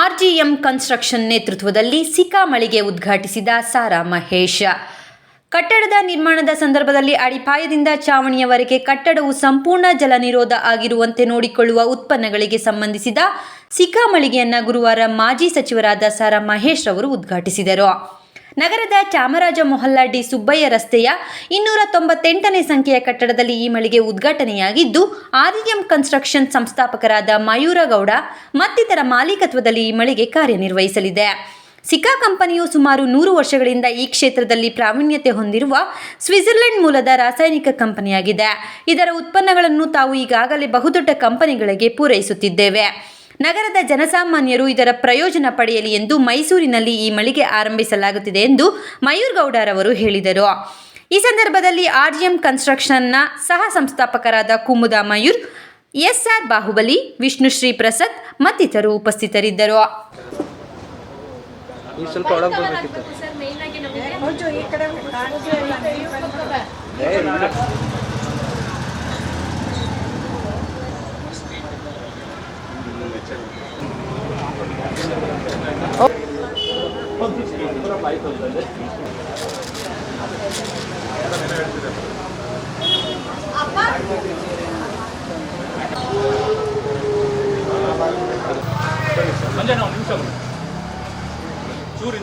ಆರ್ಜಿಎಂ construction ನೇತೃತ್ವದಲ್ಲಿ ಸಿಕಾ ಮಳಿಗೆ ಉದ್ಘಾಟಿಸಿದ ಸಾರಾ ಮಹೇಶ್. ಕಟ್ಟಡದ ನಿರ್ಮಾಣದ ಸಂದರ್ಭದಲ್ಲಿ ಅಡಿಪಾಯದಿಂದ ಚಾವಣಿಯವರೆಗೆ ಕಟ್ಟಡವು ಸಂಪೂರ್ಣ ಜಲ ನಿರೋಧ ಆಗಿರುವಂತೆ ನೋಡಿಕೊಳ್ಳುವ ಉತ್ಪನ್ನಗಳಿಗೆ ಸಂಬಂಧಿಸಿದ ಸಿಕಾ ಮಳಿಗೆಯನ್ನು ಗುರುವಾರ ಮಾಜಿ ಸಚಿವರಾದ ಸಾರಾ ಮಹೇಶ್ ಅವರು ಉದ್ಘಾಟಿಸಿದರು. ನಗರದ ಚಾಮರಾಜ ಮೊಹಲ್ಲಾ ಡಿ ಸುಬ್ಬಯ್ಯ ರಸ್ತೆಯ ಇನ್ನೂರ ತೊಂಬತ್ತೆಂಟನೇ ಸಂಖ್ಯೆಯ ಕಟ್ಟಡದಲ್ಲಿ ಈ ಮಳಿಗೆ ಉದ್ಘಾಟನೆಯಾಗಿದ್ದು ಆರ್ಎಂ ಕನ್ಸ್ಟ್ರಕ್ಷನ್ ಸಂಸ್ಥಾಪಕರಾದ ಮಯೂರಗೌಡ ಮತ್ತಿತರ ಮಾಲೀಕತ್ವದಲ್ಲಿ ಈ ಮಳಿಗೆ ಕಾರ್ಯನಿರ್ವಹಿಸಲಿದೆ. ಸಿಕಾ ಕಂಪನಿಯು ಸುಮಾರು ನೂರು ವರ್ಷಗಳಿಂದ ಈ ಕ್ಷೇತ್ರದಲ್ಲಿ ಪ್ರಾವೀಣ್ಯತೆ ಹೊಂದಿರುವ ಸ್ವಿಟ್ಜರ್ಲೆಂಡ್ ಮೂಲದ ರಾಸಾಯನಿಕ ಕಂಪನಿಯಾಗಿದೆ. ಇದರ ಉತ್ಪನ್ನಗಳನ್ನು ತಾವು ಈಗಾಗಲೇ ಬಹುದೊಡ್ಡ ಕಂಪನಿಗಳಿಗೆ ಪೂರೈಸುತ್ತಿದ್ದೇವೆ. ನಗರದ ಜನಸಾಮಾನ್ಯರು ಇದರ ಪ್ರಯೋಜನ ಪಡೆಯಲಿ ಎಂದು ಮೈಸೂರಿನಲ್ಲಿ ಈ ಮಳಿಗೆ ಆರಂಭಿಸಲಾಗುತ್ತಿದೆ ಎಂದು ಮಯೂರ್ ಗೌಡರವರು ಹೇಳಿದರು. ಈ ಸಂದರ್ಭದಲ್ಲಿ ಆರ್ಜಿಎಂ ಕನ್ಸ್ಟ್ರಕ್ಷನ್ನ ಸಹ ಸಂಸ್ಥಾಪಕರಾದ ಕುಮುದಾ ಮಯೂರ್ ಎಸ್ಆರ್ ಬಾಹುಬಲಿ ವಿಷ್ಣುಶ್ರೀ ಪ್ರಸಾದ್ ಮತ್ತಿತರರು ಉಪಸ್ಥಿತರಿದ್ದರು. ಸ್ವಲ್ಪ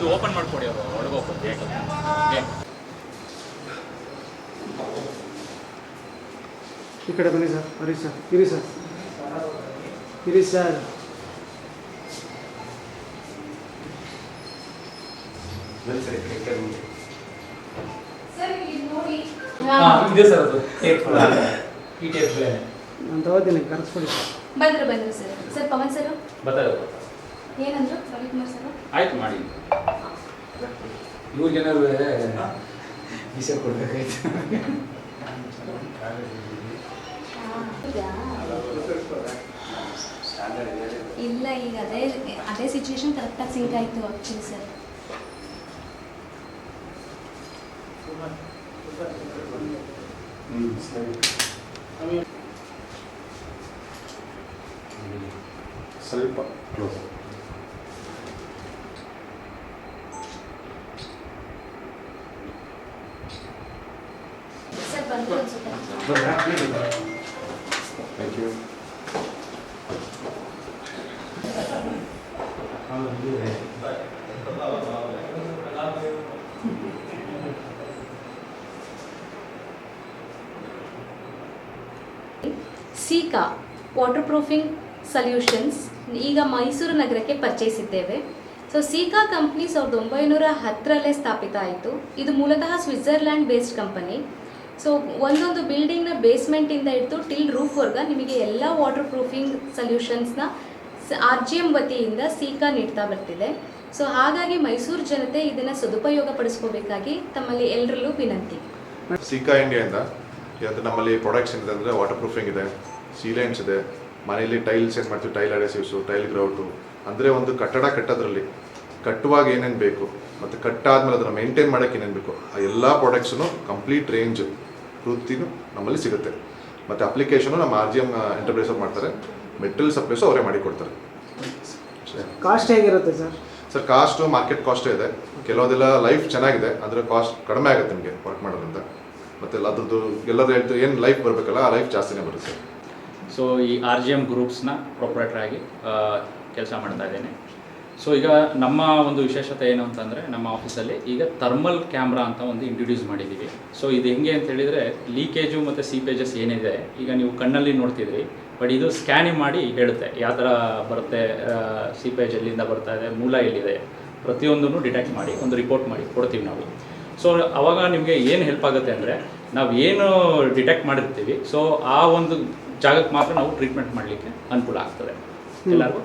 ಇದು ಓಪನ್ ಮಾಡ್ಕೊಡಿ ಅವರು ಒಳಗೆ ಹೋಗ್ಬೋದು ಈ ಕಡೆ ಬನ್ನಿ ಸರ್ ಬರೀ ಸರ್ ಇರಿ ಸರ್. ಇರಿ ಸರ್. ಇದೆ ಸರ್ ಅದು. ಟೇಪ್ ಈ ಟೇಪ್ ನಾನು ತಗೋತೀನಿ ಕರೆಸ್ಕೊಡಿ ಸರ್. ಬಂದ್ರು ಬಂದ್ರು ಸರ್. Sir Pavan sir? ಏನಂದ್ರು? ರವಿಕುಮಾರ್ ಸರ್? ಆಯ್ತು ಮಾಡಿ. ಇವ್ರಿಗೇನಾದ್ರು ವಿಷಯ ಕೊಡ್ಬೇಕಾಯ್ತು ಇಲ್ಲ ಈಗ ಅದೇ ಅದೇ ಸಿಚುವೇಶನ್ ಕರೆಕ್ಟಾಗಿ ಸಿಂಕ್ ಆಯಿತು ಆ್ಯಕ್ಚುಲಿ ಸರ್. ಸ್ವಲ್ಪ ಕ್ಲೋಸ್ ಯು ಸೀಕಾ ವಾಟರ್ ಪ್ರೂಫಿಂಗ್ ಸಲ್ಯೂಷನ್ಸ್ ಈಗ ಮೈಸೂರು ನಗರಕ್ಕೆ ಪರಿಚಯಿಸಿದ್ದೇವೆ ಸೊ ಸೀಕಾ ಕಂಪ್ನಿ ಸಾವಿರದ ಒಂಬೈನೂರ ಹತ್ತರಲ್ಲೇ ಸ್ಥಾಪಿತ ಆಯಿತು. ಇದು ಮೂಲತಃ ಸ್ವಿಟ್ಜರ್ಲ್ಯಾಂಡ್ ಬೇಸ್ಡ್ ಕಂಪನಿ ಸೊ ಒಂದೊಂದು ಬಿಲ್ಡಿಂಗ್ನ ಬೇಸ್ಮೆಂಟಿಂದ ಹಿಡಿದು ಟಿಲ್ ರೂಫ್ವರ್ಗ ನಿಮಗೆ ಎಲ್ಲ ವಾಟರ್ ಪ್ರೂಫಿಂಗ್ ಸೊಲ್ಯೂಷನ್ಸ್ನ ಆರ್ ಜಿ ಎಂ ವತಿಯಿಂದ ಸೀಕಾ ನೀಡ್ತಾ ಬರ್ತಿದೆ. ಸೊ ಹಾಗಾಗಿ ಮೈಸೂರು ಜನತೆ ಇದನ್ನು ಸದುಪಯೋಗ ಪಡಿಸ್ಕೋಬೇಕಾಗಿ ತಮ್ಮಲ್ಲಿ ಎಲ್ಲರಲ್ಲೂ ವಿನಂತಿ. ಸಿಕಾ ಇವತ್ತು ನಮ್ಮಲ್ಲಿ ಪ್ರಾಡಕ್ಟ್ಸ್ ಏನಿದೆ ಅಂದರೆ ವಾಟರ್ ಪ್ರೂಫಿಂಗ್ ಇದೆ ಸೀಲೆಂಟ್ಸ್ ಇದೆ, ಮನೆಯಲ್ಲಿ ಟೈಲ್ಸ್ ಏನು ಮಾಡ್ತೀವಿ ಟೈಲ್ ಅಡೆಸಿವ್ಸು ಟೈಲ್ ಗ್ರೌಟು ಅಂದರೆ ಒಂದು ಕಟ್ಟಡ ಕಟ್ಟೋದ್ರಲ್ಲಿ ಕಟ್ಟುವಾಗ ಏನೇನು ಬೇಕು, ಮತ್ತು ಕಟ್ಟಾದ್ಮೇಲೆ ಅದನ್ನು ಮೇಂಟೈನ್ ಮಾಡೋಕ್ಕೆ ಏನೇನು ಬೇಕು, ಆ ಎಲ್ಲ ಪ್ರಾಡಕ್ಟ್ಸನ್ನು ಕಂಪ್ಲೀಟ್ ರೇಂಜ್ ಪೂರ್ತಿನೂ ನಮ್ಮಲ್ಲಿ ಸಿಗುತ್ತೆ. ಮತ್ತು ಅಪ್ಲಿಕೇಶನು ನಮ್ಮ ಆರ್ ಜಿ ಎಂ ಎಂಟರ್ಪ್ರೈಸ್ ಮಾಡ್ತಾರೆ. ಮೆಟೀರಿಯಲ್ ಸಪ್ಲೈಸು ಅವರೇ ಮಾಡಿಕೊಡ್ತಾರೆ ಕಾಸ್ಟ್ ಹೇಗಿರುತ್ತೆ sir sir cost market cost ಇದೆ. ಕೆಲವೊಂದೆಲ್ಲ ಲೈಫ್ ಚೆನ್ನಾಗಿದೆ ಅಂದರೆ ಕಾಸ್ಟ್ ಕಡಿಮೆ ಆಗುತ್ತೆ ನಿಮಗೆ ವರ್ಕ್ ಮಾಡೋದ್ರಿಂದ. ಮತ್ತು ಅದ್ರದ್ದು ಎಲ್ಲರೂ ಹೇಳ್ತಾರೆ ಏನು ಲೈಫ್ ಬರಬೇಕಲ್ಲ ಆ ಲೈಫ್ ಜಾಸ್ತಿನೇ ಬರುತ್ತೆ. ಸೊ ಈ ಆರ್ ಜಿ ಎಂ ಗ್ರೂಪ್ಸ್ನ ಪ್ರಾಪ್ರೇಟರ್ ಆಗಿ ಕೆಲಸ ಮಾಡ್ತಾ ಇದ್ದೇನೆ. ಸೊ ಈಗ ನಮ್ಮ ಒಂದು ವಿಶೇಷತೆ ಏನು ಅಂತಂದರೆ ನಮ್ಮ ಆಫೀಸಲ್ಲಿ ಈಗ ಥರ್ಮಲ್ ಕ್ಯಾಮ್ರಾ ಅಂತ ಒಂದು ಇಂಟ್ರೊಡ್ಯೂಸ್ ಮಾಡಿದ್ದೀವಿ. ಸೊ ಇದು ಹೆಂಗೆ ಅಂತ ಹೇಳಿದರೆ ಲೀಕೇಜು ಮತ್ತು ಸೀಪೇಜಸ್ ಏನಿದೆ ಈಗ ನೀವು ಕಣ್ಣಲ್ಲಿ ನೋಡ್ತಿದ್ರಿ ಬಟ್ ಇದು ಸ್ಕ್ಯಾನಿಂಗ್ ಮಾಡಿ ಹೇಳುತ್ತೆ. ಯಾವ ಥರ ಬರುತ್ತೆ ಸೀಪೇಜ್ ಎಲ್ಲಿಂದ ಬರ್ತಾ ಇದೆ ಮೂಲ ಎಲ್ಲಿದೆ ಪ್ರತಿಯೊಂದನ್ನು ಡಿಟೆಕ್ಟ್ ಮಾಡಿ ಒಂದು ರಿಪೋರ್ಟ್ ಮಾಡಿ ಕೊಡ್ತೀವಿ ನಾವು. ಸೊ ಅವಾಗ ನಿಮಗೆ ಏನು ಹೆಲ್ಪ್ ಆಗುತ್ತೆ ಅಂದರೆ ನಾವು ಏನು ಡಿಟೆಕ್ಟ್ ಮಾಡಿರ್ತೀವಿ ಸೊ ಆ ಒಂದು ಜಾಗಕ್ಕೆ ಮಾತ್ರ ನಾವು ಟ್ರೀಟ್ಮೆಂಟ್ ಮಾಡಲಿಕ್ಕೆ ಅನುಕೂಲ ಆಗ್ತದೆ. ಎಲ್ಲರಿಗೂ?